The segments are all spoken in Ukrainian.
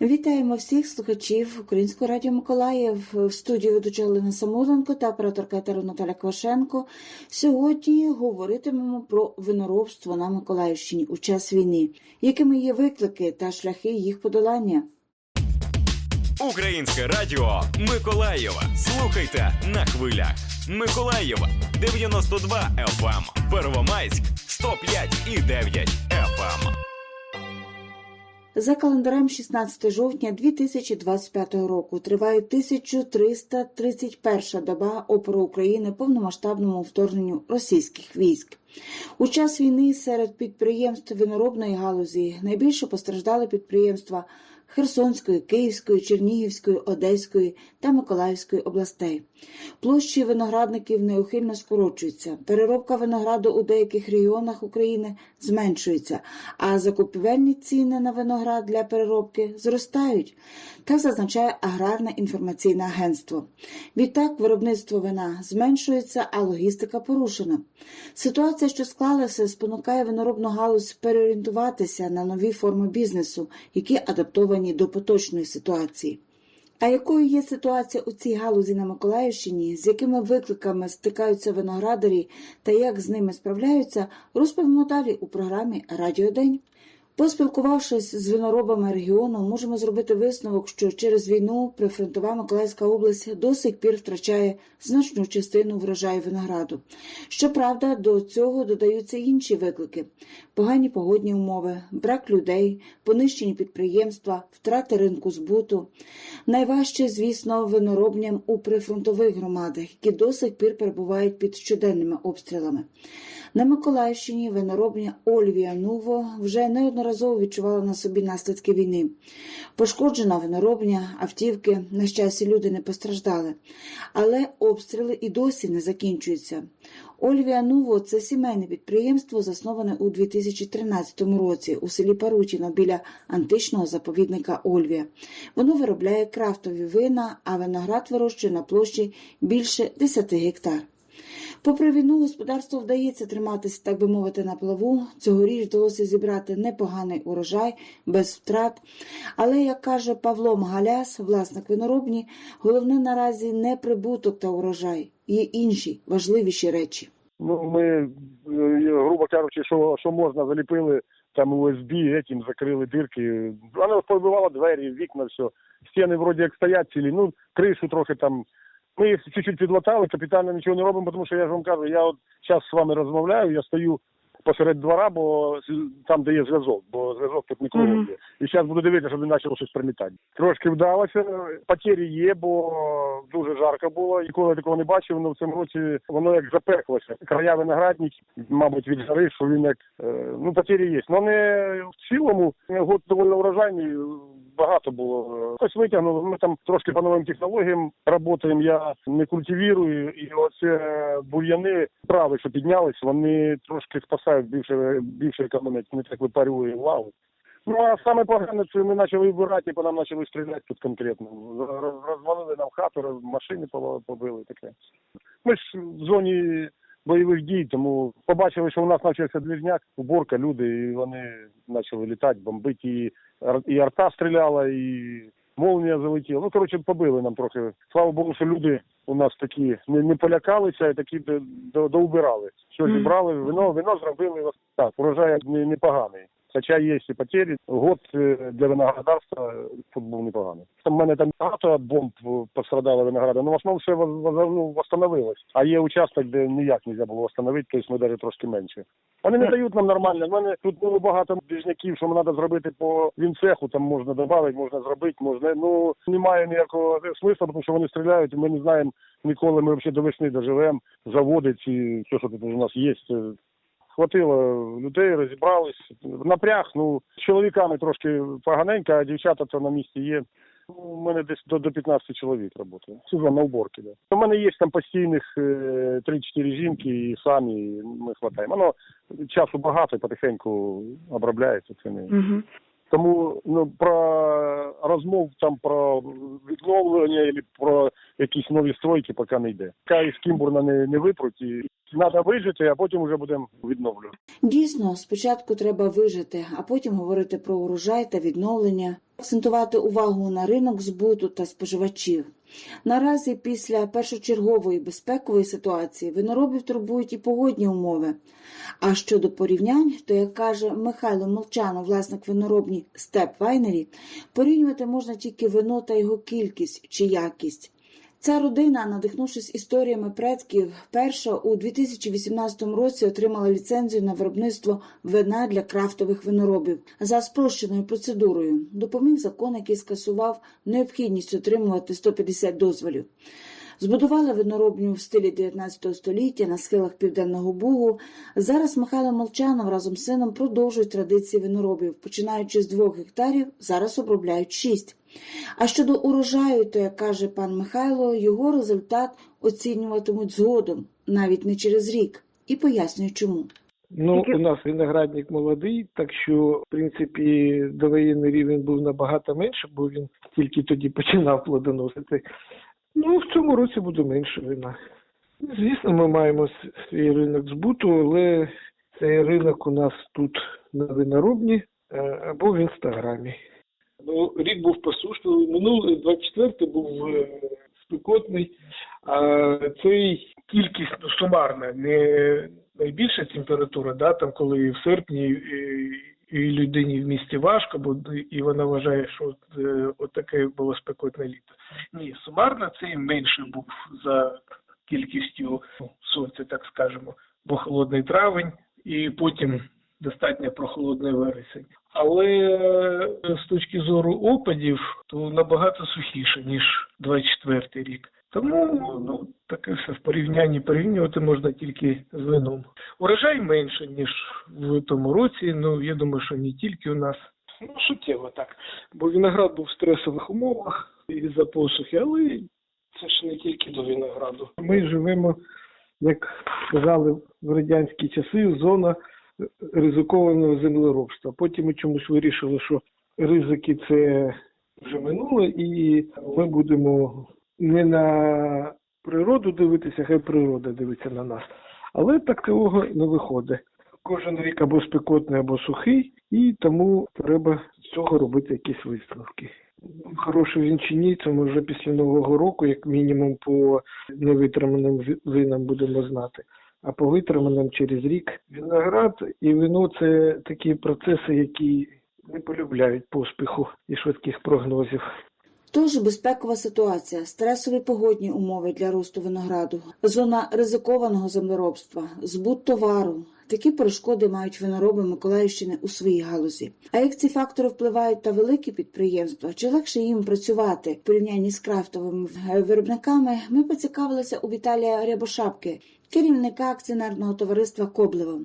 Вітаємо всіх слухачів Українського радіо Миколаїв в студії ведуча Олена Самоленко та операторка етеру Наталя Квашенко. Сьогодні говоритимемо про виноробство на Миколаївщині у час війни, якими є виклики та шляхи їх подолання. Українське радіо Миколаєва. Слухайте на хвилях. Миколаєва 92 FM, Первомайськ 105 і 9 FM. За календарем 16 жовтня 2025 року триває 1331 доба опору України повномасштабному вторгненню російських військ. У час війни серед підприємств виноробної галузі найбільше постраждали підприємства Херсонської, Київської, Чернігівської, Одеської та Миколаївської областей. Площі виноградників неухильно скорочуються. Переробка винограду у деяких регіонах України зменшується, а закупівельні ціни на виноград для переробки зростають. Так зазначає Аграрне інформаційне агентство. Відтак, виробництво вина зменшується, а логістика порушена. Ситуація, що склалася, спонукає виноробну галузь переорієнтуватися на нові форми бізнесу, які адаптовані до поточної ситуації. А якою є ситуація у цій галузі на Миколаївщині, з якими викликами стикаються виноградарі та як з ними справляються, розповімо далі у програмі Радіо День. Поспілкувавшись з виноробами регіону, можемо зробити висновок, що через війну прифронтова Миколаївська область до сих пір втрачає значну частину врожаю винограду. Щоправда, до цього додаються інші виклики: погані погодні умови, брак людей, понищені підприємства, втрати ринку збуту. Найважче, звісно, виноробням у прифронтових громадах, які до сих пір перебувають під щоденними обстрілами. На Миколаївщині виноробня Ольвія Нуво вже неодноразово відчувала на собі наслідки війни. Пошкоджена виноробня, автівки, на щастя, люди не постраждали. Але обстріли і досі не закінчуються. Ольвія Нуво це сімейне підприємство, засноване у 2013 році у селі Парутіно біля античного заповідника Ольвія. Воно виробляє крафтові вина, а виноград вирощує на площі більше 10 гектар. Попри війну, господарству вдається триматися, так би мовити, на плаву. Цьогоріч вдалося зібрати непоганий урожай без втрат. Але, як каже Павло Магаляс, власник виноробні, головне наразі не прибуток та урожай, є інші важливіші речі. Ну, ми, е, грубо кажучи, що, що можна, заліпили там USB, этим закрили дирки. Воно побивало двері, вікна, все. Стіни вроді як стоять цілі, ну, кришу трохи там. Ми їх чуть-чуть підлатали, капітально нічого не робимо, тому що я ж вам кажу, я от зараз з вами розмовляю, я стою посеред двора, бо там, де є зв'язок, бо зв'язок тут ніколи не є. І зараз буду дивитися, щоб не почало щось прилітати. Трошки вдалося, потері є, бо дуже жарко було. Ніколи такого не бачив, але в цьому році воно як запеклося. Края виноградник, мабуть, від жари, що він як е, ну потері є. Ну не в цілому год доволі урожайний. Багато було. Хтось витягнув. Ми там трошки по новим технологіям працюємо. Я не культивірую, і оце бур'яни прави, що піднялись, вони трошки спасають більше більше економять, не так випарює лаву. Ну а саме погане, це ми почали вибирати, по нам почали стріляти тут конкретно. Розвалили нам хату, роз- машини побили таке. Ми ж в зоні бойових дій, тому побачили, що у нас почався двірняк, уборка, люди, і вони почали літати, бомбити. І, і арта стріляла, і молнія залетіла. Ну, коротше, побили нам трохи. Слава Богу, що люди у нас такі не, не полякалися, і такі до, до, доубирали. Що зібрали, вино, вино зробили. Так, урожай не, непоганий. Хоча є і потері, год е, для виноградарства е, тут був непоганий. Там мене там багато бомб е, пострадало винограда, але в основному все ну, восстановилось. А є участок, де ніяк не можна було встановити, тобто ми навіть трошки менше. Вони не дають нам нормально. У мене тут було багато біжняків, що треба зробити по вінцеху, там можна додати, можна зробити, можна. Ну немає ніякого смислу, тому що вони стріляють, і ми не знаємо ніколи. Ми взагалі до весни доживемо, заводи ці, все, що тут у нас є. Хватило людей, розібрались. Напряг, ну, чоловіками трошки поганенько, а дівчата то на місці є. Ну, У мене десь до, до 15 чоловік працює. Сезон на уборки, да. У мене є там постійних е, 3-4 жінки і самі ми хватаємо. Воно часу багато потихеньку обробляється це не. Угу. Тому ну про розмов там про відновлення і про якісь нові стройки, поки не йде. Кай з Кімбурна не, не випруть, і треба вижити, а потім вже будемо відновлювати. Дійсно, спочатку треба вижити, а потім говорити про урожай та відновлення, акцентувати увагу на ринок збуту та споживачів. Наразі після першочергової безпекової ситуації виноробів турбують і погодні умови. А щодо порівнянь, то як каже Михайло Молчанов, власник виноробні Степ Вайнері, порівнювати можна тільки вино та його кількість чи якість. Ця родина, надихнувшись історіями предків, перша у 2018 році отримала ліцензію на виробництво вина для крафтових виноробів за спрощеною процедурою. Допоміг закон, який скасував необхідність отримувати 150 дозволів. Збудували виноробню в стилі 19 століття на схилах Південного Бугу. Зараз Михайло Молчанов разом з сином продовжують традиції виноробів. Починаючи з двох гектарів, зараз обробляють шість. А щодо урожаю, то, як каже пан Михайло, його результат оцінюватимуть згодом, навіть не через рік, і пояснює чому. Ну, у нас виноградник молодий, так що, в принципі, довоєнний рівень був набагато менше, бо він тільки тоді починав плодоносити. Ну, в цьому році буде менше вина. Звісно, ми маємо свій ринок збуту, але цей ринок у нас тут на виноробні е, або в інстаграмі. Ну, рік був посушливий, минулий 24-й був е, спекотний, а цей кількість ну, сумарна, не найбільша температура, да, там коли в серпні і людині в місті важко, бо і вона вважає, що от, е, от було спекотне літо. Ні, сумарно цей менше був за кількістю ну, сонця, так скажемо, бо холодний травень, і потім достатньо прохолодний вересень. Але е, з точки зору опадів, то набагато сухіше, ніж 24 рік. Тому ну, таке все в порівнянні порівнювати можна тільки з вином. Урожай менше, ніж в тому році. Ну, я думаю, що не тільки у нас. Ну, суттєво так. Бо виноград був в стресових умовах із-за посухи, але це ж не тільки до винограду. Ми живемо, як сказали в радянські часи, зона ризикованого землеробства. Потім ми чомусь вирішили, що ризики це вже минуле, і ми будемо не на природу дивитися, хай природа дивиться на нас. Але так такого не виходить. Кожен рік або спекотний, або сухий, і тому треба з цього робити якісь висновки. Хороше він чи ні, це ми вже після Нового року, як мінімум, по невитриманим винам будемо знати. А по витриманим через рік виноград і вино це такі процеси, які не полюбляють поспіху і швидких прогнозів. Тож безпекова ситуація, стресові погодні умови для росту винограду, зона ризикованого землеробства, збут товару. Такі перешкоди мають винороби Миколаївщини у своїй галузі. А як ці фактори впливають на великі підприємства, чи легше їм працювати в порівнянні з крафтовими виробниками, ми поцікавилися у Віталія Рябошапки, керівника акціонерного товариства Коблево.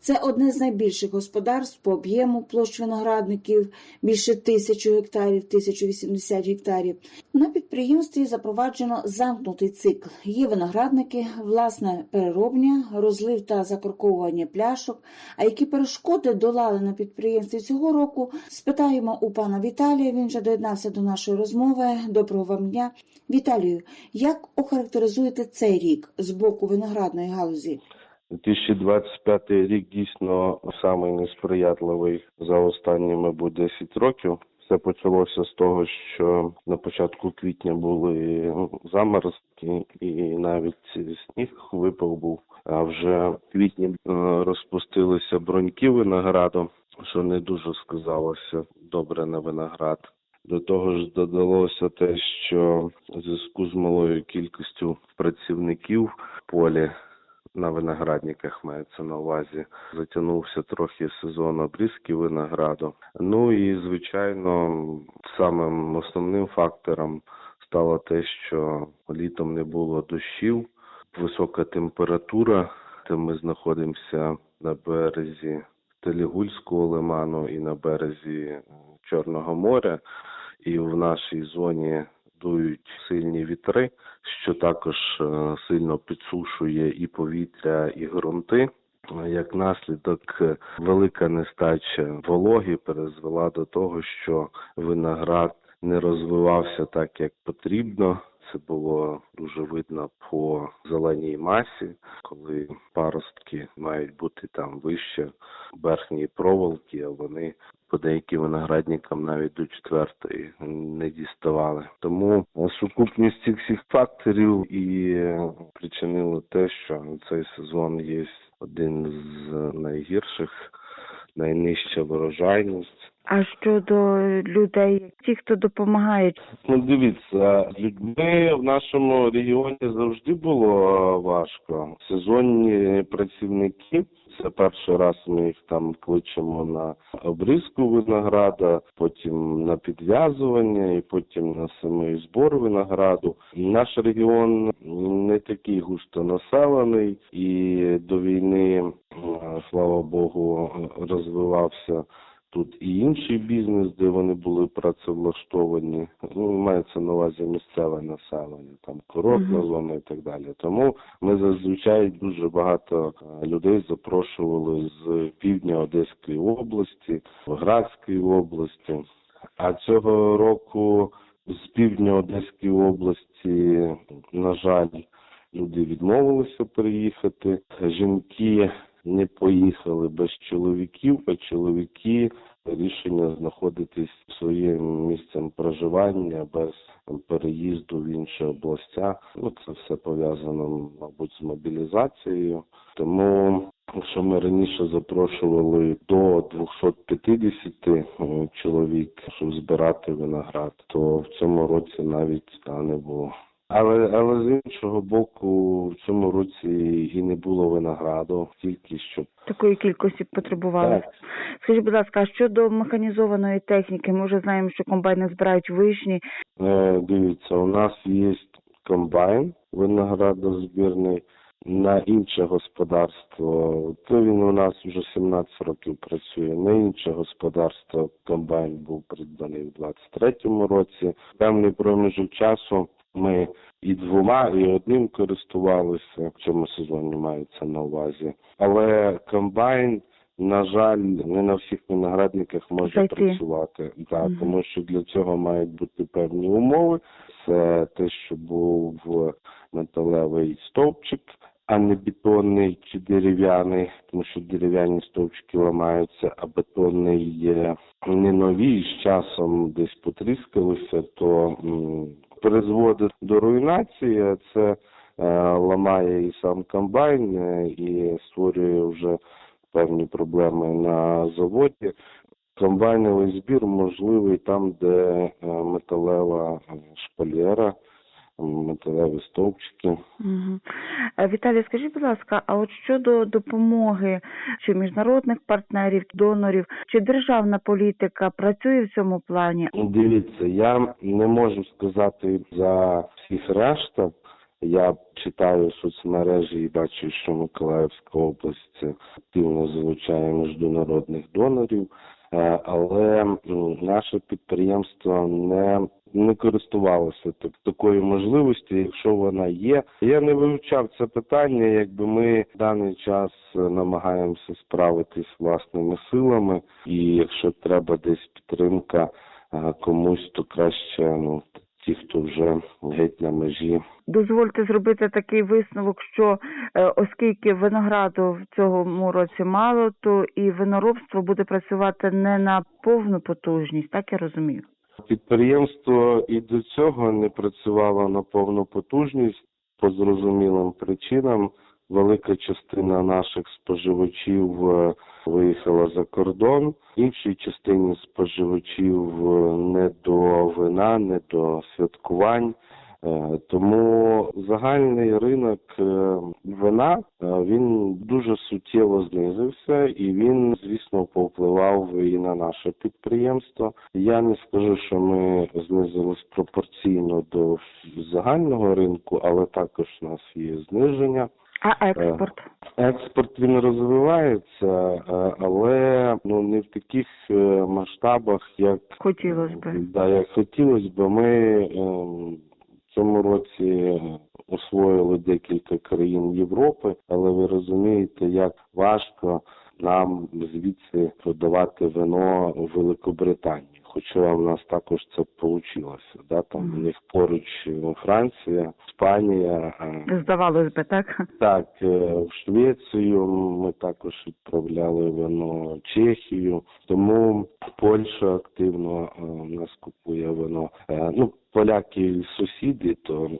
Це одне з найбільших господарств по об'єму площ виноградників, більше тисячу гектарів, 1080 гектарів. На підприємстві запроваджено замкнутий цикл. Є виноградники, власне переробня, розлив та закорковування пляшок. А які перешкоди долали на підприємстві цього року? Спитаємо у пана Віталія. Він вже доєднався до нашої розмови. Доброго вам дня, Віталію. Як охарактеризуєте цей рік з боку виноградної галузі? 2025 рік дійсно самий несприятливий за останні, мабуть, 10 років. Все почалося з того, що на початку квітня були заморозки, і навіть сніг випав був. А вже в квітні е, розпустилися броньки винограду, що не дуже сказалося добре на виноград. До того ж додалося те, що в зв'язку з малою кількістю працівників в полі на виноградниках мається на увазі. Затягнувся трохи сезон обрізки винограду. Ну і звичайно, самим основним фактором стало те, що літом не було дощів, висока температура, де ми знаходимося на березі Телігульського лиману і на березі Чорного моря, і в нашій зоні дують сильні вітри, що також е, сильно підсушує і повітря, і ґрунти. Як наслідок, е, велика нестача вологи призвела до того, що виноград не розвивався так, як потрібно. Це було дуже видно по зеленій масі, коли паростки мають бути там вище верхньої проволоки, а вони по деяким виноградникам навіть до четвертої не діставали. Тому сукупність цих всіх факторів і причинило те, що цей сезон є один з найгірших, найнижча врожайність. А щодо людей, ті, хто допомагають, Ну, дивіться, людьми в нашому регіоні завжди було е, важко. Сезонні працівники. Це перший раз ми їх там кличемо на обрізку винограда, потім на підв'язування і потім на самий збор винограду. Наш регіон не такий густо населений, і до війни, е, слава Богу, розвивався тут і інший бізнес, де вони були працевлаштовані. Ну, мається на увазі місцеве населення, там курортна Мгм. зона і так далі. Тому ми зазвичай дуже багато е, людей запрошували з півдня Одеської області, Градської області. А цього року з півдня Одеської області, на жаль, люди відмовилися приїхати. Жінки не поїхали без чоловіків, а чоловіки без переїзду в інші областя. Ну це все пов'язано, мабуть, з мобілізацією. Тому Якщо ми раніше запрошували до 250 е, чоловік, щоб збирати виноград, то в цьому році навіть не було. Але але з іншого боку, в цьому році і не було винограду, тільки щоб такої кількості потребували. так, Скажіть, будь ласка, а щодо механізованої техніки, ми вже знаємо, що комбайни збирають вишні. Е, Дивіться, у нас є комбайн виноградозбірний на інше господарство. То він у нас вже 17 років працює. На інше господарство комбайн був придбаний в 23-му році. Певний проміжок часу ми і двома, і одним користувалися в цьому сезоні мається на увазі. Але комбайн, на жаль, не на всіх виноградниках може Зайти. працювати. Так, Мгм. тому що для цього мають бути певні умови. Це те, що був металевий стовпчик, а не бетонний чи дерев'яний, тому що дерев'яні стовпчики ламаються, а бетонний є не нові, і з часом десь потріскалися, то призводить до руйнації. Це е, ламає і сам комбайн, е, і створює вже певні проблеми на заводі. Комбайновий збір можливий там, де е, металева шпалєра. Металеві стовпчики. Угу. Віталій, скажіть, будь ласка, а от щодо допомоги чи міжнародних партнерів, донорів, чи державна політика працює в цьому плані? Дивіться, я не можу сказати за всіх решта. Я читаю соцмережі і бачу, що Миколаївська область активно залучає міжнародних донорів, але наше підприємство не не користувалося так, такою можливістю, якщо вона є. Я не вивчав це питання, якби ми в даний час е, намагаємося справитись власними силами, і якщо треба десь підтримка е, комусь, то краще ну ті, хто вже геть на межі. Дозвольте зробити такий висновок, що е, оскільки винограду в цьому році мало, то і виноробство буде працювати не на повну потужність, так я розумію. Підприємство і до цього не працювало на повну потужність по зрозумілим причинам. Велика частина наших споживачів е, виїхала за кордон. Іншій частині споживачів е, не до вина, не до святкувань. Е, Тому загальний ринок е, вина він дуже суттєво знизився, і він, звісно, повпливав і на наше підприємство. Я не скажу, що ми знизились пропорційно до загального ринку, але також у нас є зниження. А експорт? Експорт він розвивається, е, але ну не в таких е, масштабах, як Хотілося би. Да, як хотілося б. Ми в цьому році освоїли декілька країн Європи, але ви розумієте, як важко нам звідси продавати вино у Великобританії. Хоч що в нас також це вийшло. Да? Там у них поруч е, Франція, Іспанія. е, Здавалось би, так? Так, е, в Швецію ми також відправляли вино, Чехію, тому Польща активно нас купує вино. Ну, поляки сусіди, то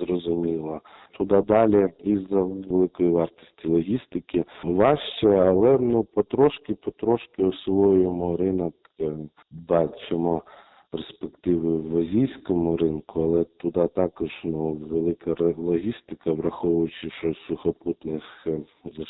зрозуміло. Туди далі із-за великої вартості логістики важче, але ну потрошки, потрошки освоюємо ринок, е, бачимо перспективи в азійському ринку, але туди також ну велика логістика, враховуючи, що сухопутних е,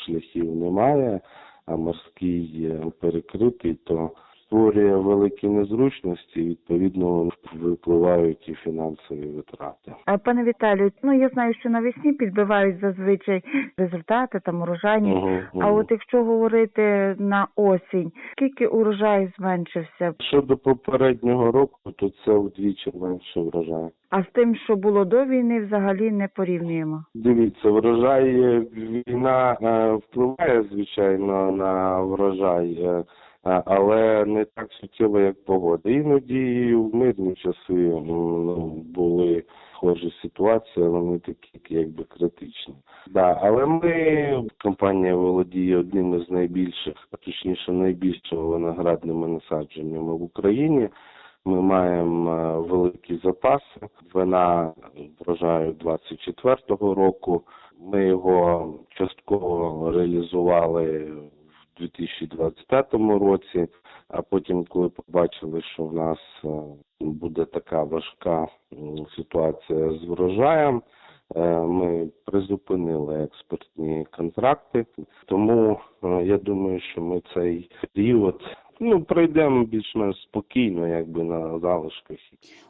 шляхів немає, а морський перекритий, то створює великі незручності, відповідно випливають і фінансові витрати. А пане Віталію, ну я знаю, що навесні підбивають зазвичай результати там урожайні. Мгм, А от якщо говорити на осінь, скільки урожай зменшився? Щодо попереднього року, то це вдвічі менше врожаю. А з тим, що було до війни, взагалі не порівнюємо. Дивіться, врожай е, війна е, впливає звичайно на врожай, е, е, але не так суттєво, як погода. Іноді і в мирні часи ну, були схожі ситуації, але не такі якби критичні. Да, але ми компанія володіє одним із найбільших, а точніше найбільшими виноградними насадженнями в Україні. Ми маємо е, великі запаси вина врожаю 24-го року. Ми його частково реалізували 2025 році, а потім, коли побачили, що в нас е, буде така важка ситуація з врожаєм, е, ми призупинили експортні контракти. Тому е, я думаю, що ми цей період ну пройдемо більш-менш спокійно, якби на залишках.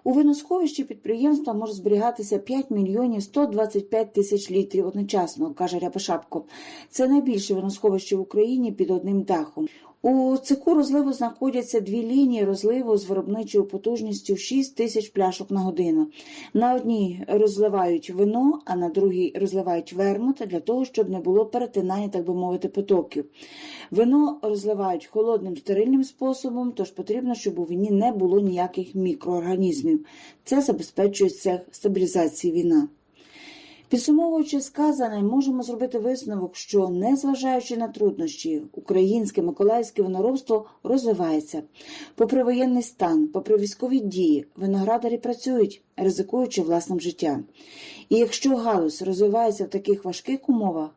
У виносховищі підприємства може зберігатися 5 мільйонів 125 тисяч літрів одночасно, каже Ряпошапко. Це найбільше виносховище в Україні під одним дахом. У цеху розливу знаходяться дві лінії розливу з виробничою потужністю 6 тисяч пляшок на годину. На одній розливають вино, а на другій розливають вермут для того, щоб не було перетинання, так би мовити, потоків. Вино розливають холодним стерильним способом, тож потрібно, щоб у вині не було ніяких мікроорганізмів. Це забезпечує цех стабілізації віна. Підсумовуючи сказане, можемо зробити висновок, що, незважаючи на труднощі, українське миколаївське виноробство розвивається. Попри воєнний стан, попри військові дії, виноградарі працюють, ризикуючи власним життям. І якщо галузь розвивається в таких важких умовах,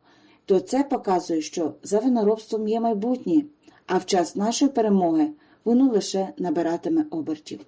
то це показує, що за виноробством є майбутнє, а в час нашої перемоги воно лише набиратиме обертів.